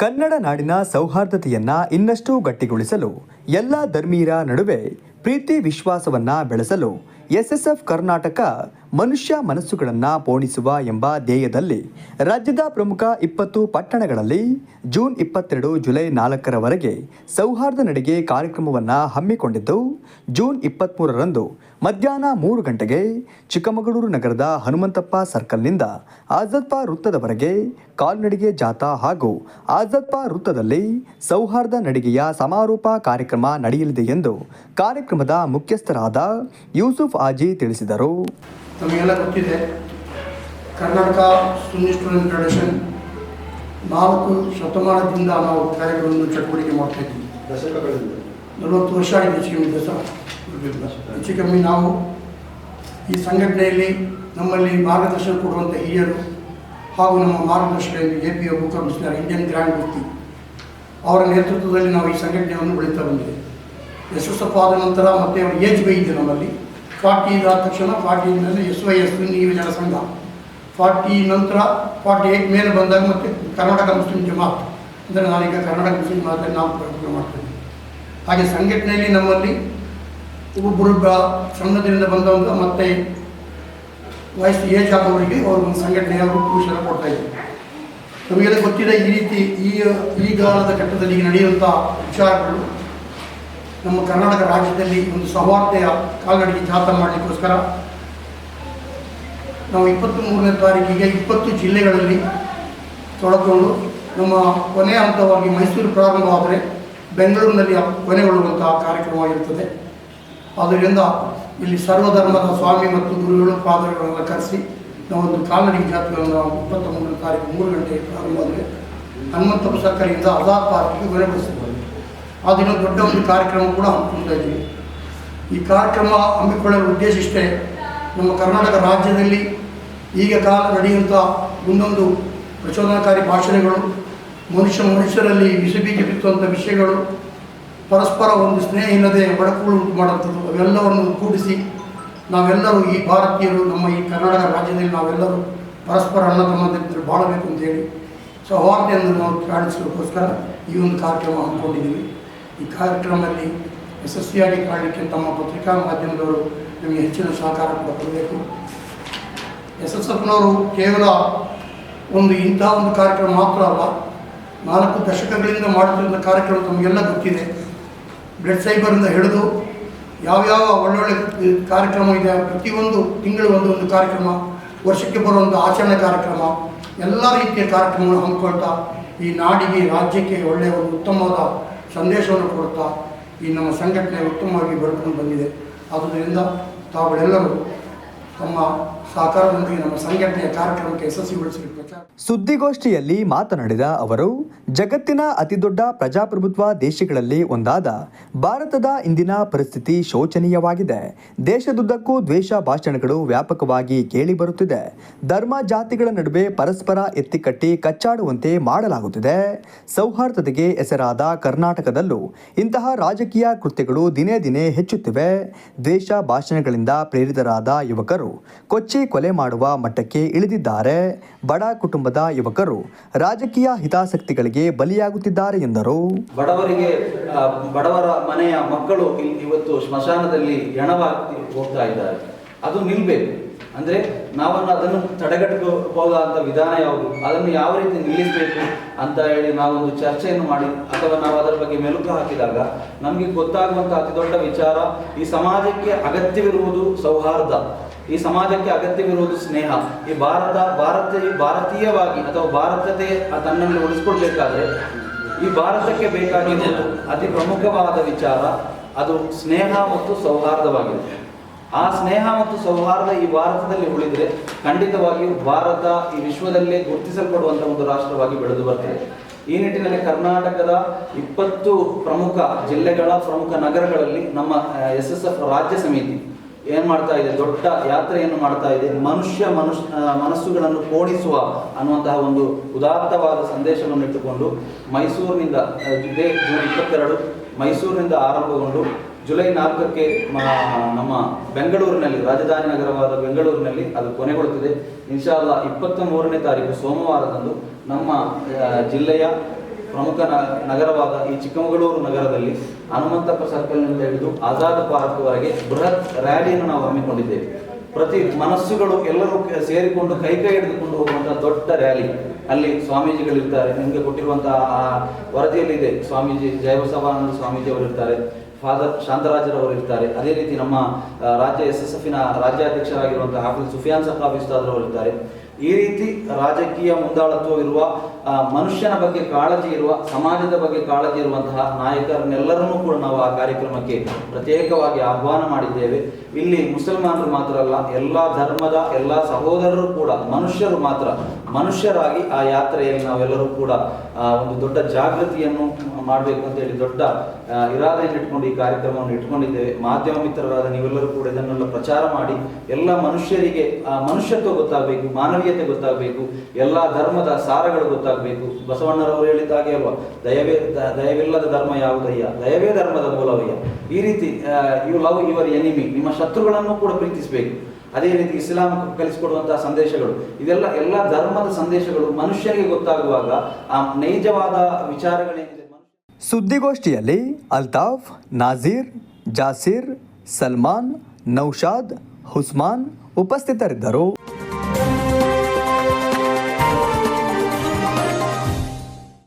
ಕನ್ನಡ ನಾಡಿನ ಸೌಹಾರ್ದತೆಯನ್ನ ಇನ್ನಷ್ಟು ಗಟ್ಟಿಗೊಳಿಸಲು ಎಲ್ಲ ಧರ್ಮೀಯರ ನಡುವೆ ಪ್ರೀತಿ ವಿಶ್ವಾಸವನ್ನ ಬೆಳೆಸಲು ಎಸ್ಎಸ್ಎಫ್ ಕರ್ನಾಟಕ ಮನುಷ್ಯ ಮನಸ್ಸುಗಳನ್ನು ಪೋಣಿಸುವ ಎಂಬ ಧ್ಯೇಯದಲ್ಲಿ ರಾಜ್ಯದ ಪ್ರಮುಖ ಇಪ್ಪತ್ತು ಪಟ್ಟಣಗಳಲ್ಲಿ ಜೂನ್ ಇಪ್ಪತ್ತೆರಡು ಜುಲೈ ನಾಲ್ಕರವರೆಗೆ ಸೌಹಾರ್ದ ನಡಿಗೆ ಕಾರ್ಯಕ್ರಮವನ್ನು ಹಮ್ಮಿಕೊಂಡಿದ್ದು, ಜೂನ್ ಇಪ್ಪತ್ತ್ಮೂರರಂದು ಮಧ್ಯಾಹ್ನ ಮೂರು ಗಂಟೆಗೆ ಚಿಕ್ಕಮಗಳೂರು ನಗರದ ಹನುಮಂತಪ್ಪ ಸರ್ಕಲ್ನಿಂದ ಆಜದ್ಪ ವೃತ್ತದವರೆಗೆ ಕಾಲ್ನಡಿಗೆ ಜಾಥಾ ಹಾಗೂ ಆಜದ್ಪ ವೃತ್ತದಲ್ಲಿ ಸೌಹಾರ್ದ ನಡಿಗೆಯ ಸಮಾರೋಪ ಕಾರ್ಯಕ್ರಮ ನಡೆಯಲಿದೆ ಎಂದು ಕಾರ್ಯಕ್ರಮದ ಮುಖ್ಯಸ್ಥರಾದ ಯೂಸುಫ್ ಆಜಿ ತಿಳಿಸಿದರು. ನಮಗೆಲ್ಲ ಗೊತ್ತಿದೆ. ಕರ್ನಾಟಕ ಸುನ್ನಿ ಸ್ಟೂಡೆಂಟ್ ಫೆಡರೇಷನ್ ನಾಲ್ಕು ಶತಮಾನದಿಂದ ನಾವು ಕಾರ್ಯಗಳನ್ನು ಚಟುವಟಿಕೆ ಮಾಡ್ತಾ ಇದ್ದೀವಿ. ದಶಕಗಳಿಂದ ನಲವತ್ತು ವರ್ಷ ಆಗಿದೆ ಹೆಚ್ಚು ಕಮ್ಮಿ ದಸ. ಹೆಚ್ಚು ಕಮ್ಮಿ ನಾವು ಈ ಸಂಘಟನೆಯಲ್ಲಿ ನಮ್ಮಲ್ಲಿ ಮಾರ್ಗದರ್ಶನ ಕೊಡುವಂಥ ಹಿರಿಯರು ಹಾಗೂ ನಮ್ಮ ಮಾರ್ಗದರ್ಶಕರಲ್ಲಿ A P Abubakar commissioner Indian grand Murthy ಅವರ ನೇತೃತ್ವದಲ್ಲಿ ನಾವು ಈ ಸಂಘಟನೆಯನ್ನು ಬೆಳೀತಾ ಬಂದಿದೆ ಯಶಸ್ವಪ್ಪ ಆದ ನಂತರ ಮತ್ತೆ ಅವ್ರ ಏಜ್ ಬೈ ಇದೆ ನಮ್ಮಲ್ಲಿ. ಫಾರ್ಟಿ ಆದ ತಕ್ಷಣ ಫಾರ್ಟಿ ಅಂದರೆ ಎಸ್ ವೈ ಎಸ್ ಯುವಜನ ಸಂಘ ಫಾರ್ಟಿ ನಂತರ ಫಾರ್ಟಿ ಏಯ್ಟ್ ಮೇಲೆ ಬಂದಾಗ ಮತ್ತೆ ಕರ್ನಾಟಕ ಮುಸ್ಲಿಂ ಜಮಾತ್. ಅಂದರೆ ನಾನೀಗ ಕರ್ನಾಟಕ ಮುಸ್ಲಿಂ ಜಮಾತಲ್ಲಿ ನಾವು ಪ್ರಯತ್ನ ಮಾಡ್ತೀವಿ ಹಾಗೆ ಸಂಘಟನೆಯಲ್ಲಿ ನಮ್ಮಲ್ಲಿ ಒಬ್ಬೊಬ್ಬರು ಸಣ್ಣದರಿಂದ ಬಂದವಂತ ಮತ್ತೆ ವಯಸ್ಸು ಏಜ್ ಆಗೋರಿಗೆ ಅವರು ಒಂದು ಸಂಘಟನೆಯ ಪುರುಷರ ಕೊಡ್ತಾ ಇದ್ದಾರೆ ನಮಗೆಲ್ಲ ಗೊತ್ತಿದೆ ಈ ರೀತಿ ಈ ಈ ಕಾಲದ ಘಟ್ಟದಲ್ಲಿ ನಡೆಯುವಂಥ ವಿಚಾರಗಳು ನಮ್ಮ ಕರ್ನಾಟಕ ರಾಜ್ಯದಲ್ಲಿ ಒಂದು ಸೌಹಾರ್ದೆಯ ಕಾಲ್ನಡಿಗೆ ಜಾಥಾ ಮಾಡಲಿಕ್ಕೋಸ್ಕರ ನಾವು ಇಪ್ಪತ್ತ್ ಮೂರನೇ ತಾರೀಕಿಗೆ ಇಪ್ಪತ್ತು ಜಿಲ್ಲೆಗಳಲ್ಲಿ ತೊಡಕೊಂಡು ನಮ್ಮ ಕೊನೆಯ ಹಂತವಾಗಿ ಮೈಸೂರು ಪ್ರಾರಂಭವಾದರೆ ಬೆಂಗಳೂರಿನಲ್ಲಿ ಕೊನೆಗೊಳ್ಳುವಂತಹ ಕಾರ್ಯಕ್ರಮವಾಗಿರುತ್ತದೆ. ಆದ್ದರಿಂದ ಇಲ್ಲಿ ಸರ್ವಧರ್ಮದ ಸ್ವಾಮಿ ಮತ್ತು ಗುರುಗಳು ಪಾದಗಳನ್ನು ಕರೆಸಿ ನಾವೊಂದು ಕಾಲ್ನಡಿಗೆ ಜಾತ್ರೆಗಳನ್ನು ನಾವು ಇಪ್ಪತ್ತ ಮೂರನೇ ತಾರೀಕು ಮೂರು ಗಂಟೆಗೆ ಪ್ರಾರಂಭವಾದರೆ ಹನುಮಂತಪ್ಪ ಸರ್ಕಾರದಿಂದ ಆಜಾದ್ ಪಾರ್ಕಿಗೆ ಕೊನೆಗೊಳಿಸಿದ್ದೇವೆ ಆ ದಿನ ದೊಡ್ಡ ಒಂದು ಕಾರ್ಯಕ್ರಮ ಕೂಡ ಹಮ್ಮಿಕೊಳ್ತಾ ಇದ್ದೀವಿ. ಈ ಕಾರ್ಯಕ್ರಮ ಹಮ್ಮಿಕೊಳ್ಳಲು ಉದ್ದೇಶ ಇಷ್ಟೇ, ನಮ್ಮ ಕರ್ನಾಟಕ ರಾಜ್ಯದಲ್ಲಿ ಈಗ ಕಾಲ ನಡೆಯುವಂಥ ಒಂದೊಂದು ಪ್ರಚೋದನಕಾರಿ ಭಾಷಣಗಳು, ಮನುಷ್ಯ ಮನುಷ್ಯರಲ್ಲಿ ವಿಷಬೀಜ ಬಿತ್ತುವಂಥ ವಿಷಯಗಳು, ಪರಸ್ಪರ ಒಂದು ಸ್ನೇಹ ಇಲ್ಲದೆ ಬಡಕುಗಳು ಉಂಟು ಮಾಡುವಂಥದ್ದು, ಅವೆಲ್ಲವನ್ನು ಕೂಡಿಸಿ ನಾವೆಲ್ಲರೂ ಈ ಭಾರತೀಯರು, ನಮ್ಮ ಈ ಕರ್ನಾಟಕ ರಾಜ್ಯದಲ್ಲಿ ನಾವೆಲ್ಲರೂ ಪರಸ್ಪರ ಅಣ್ಣ ತಮ್ಮದಿದ್ದರೆ ಬಾಳಬೇಕು ಅಂತೇಳಿ ಸೌಹಾರ್ದೆಯನ್ನು ನಾವು ಕಾಣಿಸೋದಕ್ಕೋಸ್ಕರ ಈ ಒಂದು ಕಾರ್ಯಕ್ರಮ ಹಮ್ಮಿಕೊಂಡಿದ್ದೀವಿ. ಈ ಕಾರ್ಯಕ್ರಮದಲ್ಲಿ ಯಶಸ್ವಿಯಾಗಿ ಕಾಣಲಿಕ್ಕೆ ತಮ್ಮ ಪತ್ರಿಕಾ ಮಾಧ್ಯಮದವರು ನಿಮಗೆ ಹೆಚ್ಚಿನ ಸಹಕಾರ ಕೂಡ ಕೊಡಬೇಕು. ಎಸ್ ಎಸ್ ಎಫ್ನವರು ಕೇವಲ ಒಂದು ಇಂಥ ಒಂದು ಕಾರ್ಯಕ್ರಮ ಮಾತ್ರ ಅಲ್ಲ, ನಾಲ್ಕು ದಶಕಗಳಿಂದ ಮಾಡುತ್ತಿರುವ ಕಾರ್ಯಕ್ರಮ ತಮಗೆಲ್ಲ ಗೊತ್ತಿದೆ. ಬ್ಲಡ್ ಸೈಬರಿಂದ ಹಿಡಿದು ಯಾವ್ಯಾವ ಒಳ್ಳೊಳ್ಳೆ ಕಾರ್ಯಕ್ರಮ ಇದೆ, ಪ್ರತಿಯೊಂದು ತಿಂಗಳು ಒಂದು ಒಂದು ಕಾರ್ಯಕ್ರಮ, ವರ್ಷಕ್ಕೆ ಬರುವಂಥ ಆಚರಣೆ ಕಾರ್ಯಕ್ರಮ, ಎಲ್ಲ ರೀತಿಯ ಕಾರ್ಯಕ್ರಮಗಳನ್ನು ಹಮ್ಮಿಕೊಳ್ತಾ ಈ ನಾಡಿಗೆ, ರಾಜ್ಯಕ್ಕೆ ಒಳ್ಳೆಯ ಒಂದು ಉತ್ತಮವಾದ ಸಂದೇಶವನ್ನು ಕೊಡ್ತಾ ಈ ನಮ್ಮ ಸಂಘಟನೆ ಉತ್ತಮವಾಗಿ ಬೆಳ್ಕೊಂಡು ಬಂದಿದೆ. ಆದ್ದರಿಂದ ತಾವುಗಳೆಲ್ಲರೂ ತಮ್ಮ ಸುದ್ದಿಗೋಷ್ಠಿಯಲ್ಲಿ ಮಾತನಾಡಿದ ಅವರು, ಜಗತ್ತಿನ ಅತಿದೊಡ್ಡ ಪ್ರಜಾಪ್ರಭುತ್ವ ದೇಶಗಳಲ್ಲಿ ಒಂದಾದ ಭಾರತದ ಇಂದಿನ ಪರಿಸ್ಥಿತಿ ಶೋಚನೀಯವಾಗಿದೆ. ದೇಶದುದ್ದಕ್ಕೂ ದ್ವೇಷ ಭಾಷಣಗಳು ವ್ಯಾಪಕವಾಗಿ ಕೇಳಿಬರುತ್ತಿದೆ ಧರ್ಮ ಜಾತಿಗಳ ನಡುವೆ ಪರಸ್ಪರ ಎತ್ತಿಕಟ್ಟಿ ಕಚ್ಚಾಡುವಂತೆ ಮಾಡಲಾಗುತ್ತಿದೆ. ಸೌಹಾರ್ದತೆಗೆ ಹೆಸರಾದ ಕರ್ನಾಟಕದಲ್ಲೂ ಇಂತಹ ರಾಜಕೀಯ ಕೃತ್ಯಗಳು ದಿನೇ ದಿನೇ ಹೆಚ್ಚುತ್ತಿವೆ. ದ್ವೇಷ ಭಾಷಣಗಳಿಂದ ಪ್ರೇರಿತರಾದ ಯುವಕರು ಕೊಚ್ಚಿ ಕೊಲೆ ಮಾಡುವ ಮಟ್ಟಕ್ಕೆ ಇಳಿದಿದ್ದಾರೆ. ಬಡ ಕುಟುಂಬದ ಯುವಕರು ರಾಜಕೀಯ ಹಿತಾಸಕ್ತಿಗಳಿಗೆ ಬಲಿಯಾಗುತ್ತಿದ್ದಾರೆ ಎಂದರು. ಬಡವರಿಗೆ ಬಡವರ ಮನೆಯ ಮಕ್ಕಳು ಇವತ್ತು ಸ್ಮಶಾನದಲ್ಲಿ ಹೆಣವಾಗಿ ಹೋಗ್ತಾ ಇದ್ದಾರೆ. ಅದು ನಿಲ್ಬೇಕು. ಅಂದ್ರೆ ನಾವನ್ನು ಅದನ್ನು ತಡೆಗಟ್ಟಬಹುದಾದ ವಿಧಾನ ಯಾವುದು? ಅದನ್ನು ಯಾವ ರೀತಿ ನಿಲ್ಲಿಸಬೇಕು ಅಂತ ಹೇಳಿ ನಾವೊಂದು ಚರ್ಚೆಯನ್ನು ಮಾಡಿ, ಅಥವಾ ನಾವು ಅದರ ಬಗ್ಗೆ ಮೆಲುಕು ಹಾಕಿದಾಗ ನಮಗೆ ಗೊತ್ತಾಗುವಂತ ಅತಿ ದೊಡ್ಡ ವಿಚಾರ ಈ ಸಮಾಜಕ್ಕೆ ಅಗತ್ಯವಿರುವುದು ಸೌಹಾರ್ದ. ಈ ಸಮಾಜಕ್ಕೆ ಅಗತ್ಯವಿರುವುದು ಸ್ನೇಹ, ಈ ಭಾರತ ಭಾರತ ಭಾರತೀಯವಾಗಿ ಅಥವಾ ಭಾರತತೆ ತನ್ನನ್ನು ಉಳಿಸ್ಕೊಡ್ಬೇಕಾದ್ರೆ ಈ ಭಾರತಕ್ಕೆ ಬೇಕಾಗಿರುವುದು ಅತಿ ಪ್ರಮುಖವಾದ ವಿಚಾರ, ಅದು ಸ್ನೇಹ ಮತ್ತು ಸೌಹಾರ್ದವಾಗಿದೆ. ಆ ಸ್ನೇಹ ಮತ್ತು ಸೌಹಾರ್ದ ಈ ಭಾರತದಲ್ಲಿ ಉಳಿದ್ರೆ ಖಂಡಿತವಾಗಿಯೂ ಭಾರತ ಈ ವಿಶ್ವದಲ್ಲೇ ಗುರುತಿಸಲ್ಪಡುವಂತಹ ಒಂದು ರಾಷ್ಟ್ರವಾಗಿ ಬೆಳೆದು ಬರ್ತದೆ. ಈ ನಿಟ್ಟಿನಲ್ಲಿ ಕರ್ನಾಟಕದ ಇಪ್ಪತ್ತು ಪ್ರಮುಖ ಜಿಲ್ಲೆಗಳ ಪ್ರಮುಖ ನಗರಗಳಲ್ಲಿ ನಮ್ಮ ಎಸ್ ರಾಜ್ಯ ಸಮಿತಿ ಏನ್ ಮಾಡ್ತಾ ಇದೆ? ದೊಡ್ಡ ಯಾತ್ರೆಯನ್ನು ಮಾಡ್ತಾ ಇದೆ. ಮನುಷ್ಯ ಮನುಷ್ಯ ಮನಸ್ಸುಗಳನ್ನು ಕೋಣಿಸುವ ಅನ್ನುವಂತಹ ಒಂದು ಉದಾತ್ತವಾದ ಸಂದೇಶವನ್ನು ಇಟ್ಟುಕೊಂಡು ಮೈಸೂರಿನಿಂದ ಜುಲೈ ಜೂನ್ ಇಪ್ಪತ್ತೆರಡು ಮೈಸೂರಿನಿಂದ ಆರಂಭಗೊಂಡು ಜುಲೈ ನಾಲ್ಕಕ್ಕೆ ನಮ್ಮ ಬೆಂಗಳೂರಿನಲ್ಲಿ, ರಾಜಧಾನಿ ನಗರವಾದ ಬೆಂಗಳೂರಿನಲ್ಲಿ ಅದು ಕೊನೆಗೊಳ್ಳುತ್ತದೆ. ಇನ್ಶಾಲ್ಲ ಇಪ್ಪತ್ತ ಮೂರನೇ ತಾರೀಕು ಸೋಮವಾರದಂದು ನಮ್ಮ ಜಿಲ್ಲೆಯ ಪ್ರಮುಖ ನ- ನಗರವಾದ ಈ ಚಿಕ್ಕಮಗಳೂರು ನಗರದಲ್ಲಿ ಹನುಮಂತಪ್ಪ ಸರ್ಕಲ್ನಿಂದ ಹಿಡಿದು ಆಜಾದ್ ಪಾರ್ಕ್ವರೆಗೆ ಬೃಹತ್ ರ್ಯಾಲಿಯನ್ನು ನಾವು ಹಮ್ಮಿಕೊಂಡಿದ್ದೇವೆ. ಪ್ರತಿ ಮನಸ್ಸುಗಳು ಎಲ್ಲರೂ ಸೇರಿಕೊಂಡು ಕೈ ಕೈ ಹಿಡಿದುಕೊಂಡು ಹೋಗುವಂತಹ ದೊಡ್ಡ ರ್ಯಾಲಿ. ಅಲ್ಲಿ ಸ್ವಾಮೀಜಿಗಳಿರ್ತಾರೆ. ನಿಮಗೆ ಕೊಟ್ಟಿರುವಂತಹ ಆ ವರದಿಯಲ್ಲಿದೆ ಸ್ವಾಮೀಜಿ ಜಯಬಸವಾನಂದ ಸ್ವಾಮೀಜಿ ಅವರು ಇರ್ತಾರೆ ಫಾದರ್ ಶಾಂತರಾಜರವರು ಇರ್ತಾರೆ ಅದೇ ರೀತಿ ನಮ್ಮ ರಾಜ್ಯ ಎಸ್ ಎಸ್ ಎಫ್ನ ರಾಜ್ಯಾಧ್ಯಕ್ಷರಾಗಿರುವಂತಹ ಹಾಫೀಸ್ ಸುಫಿಯಾನ್ ಸಖಾಬ್ ಉಸ್ತಾದ್ರವರು ಇರ್ತಾರೆ ಈ ರೀತಿ ರಾಜಕೀಯ ಮುಂದಾಳತ್ವವಿರುವ ಮನುಷ್ಯನ ಬಗ್ಗೆ ಕಾಳಜಿ ಇರುವ ಸಮಾಜದ ಬಗ್ಗೆ ಕಾಳಜಿ ಇರುವಂತಹ ನಾಯಕರನ್ನೆಲ್ಲರನ್ನೂ ಕೂಡ ನಾವು ಆ ಕಾರ್ಯಕ್ರಮಕ್ಕೆ ಪ್ರತ್ಯೇಕವಾಗಿ ಆಹ್ವಾನ ಮಾಡಿದ್ದೇವೆ. ಇಲ್ಲಿ ಮುಸಲ್ಮಾನರು ಮಾತ್ರ ಅಲ್ಲ ಎಲ್ಲ ಧರ್ಮದ ಎಲ್ಲ ಸಹೋದರರು ಕೂಡ ಮನುಷ್ಯರು ಮಾತ್ರ ಮನುಷ್ಯರಾಗಿ ಆ ಯಾತ್ರೆಯಲ್ಲಿ ನಾವೆಲ್ಲರೂ ಕೂಡ ಒಂದು ದೊಡ್ಡ ಜಾಗೃತಿಯನ್ನು ಮಾಡಬೇಕು ಅಂತ ಹೇಳಿ ದೊಡ್ಡ ಇರಾದೆಯನ್ನು ಇಟ್ಕೊಂಡು ಈ ಕಾರ್ಯಕ್ರಮವನ್ನು ಇಟ್ಕೊಂಡಿದ್ದೇವೆ. ಮಾಧ್ಯಮ ಮಿತ್ರರಾದ ನೀವೆಲ್ಲರೂ ಕೂಡ ಇದನ್ನೆಲ್ಲ ಪ್ರಚಾರ ಮಾಡಿ ಎಲ್ಲ ಮನುಷ್ಯರಿಗೆ ಆ, ಮನುಷ್ಯತ್ವ ಗೊತ್ತಾಗಬೇಕು ಮಾನವೀಯತೆ ಗೊತ್ತಾಗಬೇಕು ಎಲ್ಲ ಧರ್ಮದ ಸಾರಗಳು ಗೊತ್ತಾಗಬೇಕು. ಬಸವಣ್ಣರವರು ಹೇಳಿದ್ದ ಹಾಗೆ ಅಲ್ವಾ? ದಯವೇ ದಯವಿಲ್ಲದ ಧರ್ಮ ಯಾವುದಯ್ಯ? ದಯವೇ ಧರ್ಮದ ಮೂಲವಯ್ಯ. ಈ ರೀತಿ ಯು ಲವ್, ಯುವರ್ ಎನಿಮಿ, ನಿಮ್ಮ ಶತ್ರುಗಳನ್ನು ಕೂಡ ಪ್ರೀತಿಸಬೇಕು. ಅದೇ ರೀತಿ ಇಸ್ಲಾಂ ಕಲಿಸಿಕೊಡುವಂತಹ ಸಂದೇಶಗಳು. ಇದೆಲ್ಲ ಎಲ್ಲ ಧರ್ಮದ ಸಂದೇಶಗಳು ಮನುಷ್ಯರಿಗೆ ಗೊತ್ತಾಗುವಾಗ ಆ ನೈಜವಾದ ವಿಚಾರಗಳೇನಿದೆ ಸುದ್ದಿಗೋಷ್ಠಿಯಲ್ಲಿ ಅಲ್ತಾಫ್, ನಾಜೀರ್, ಜಾಸೀರ್, ಸಲ್ಮಾನ್, ನೌಶಾದ್, ಹುಸ್ಮಾನ್ ಉಪಸ್ಥಿತರಿದ್ದರು.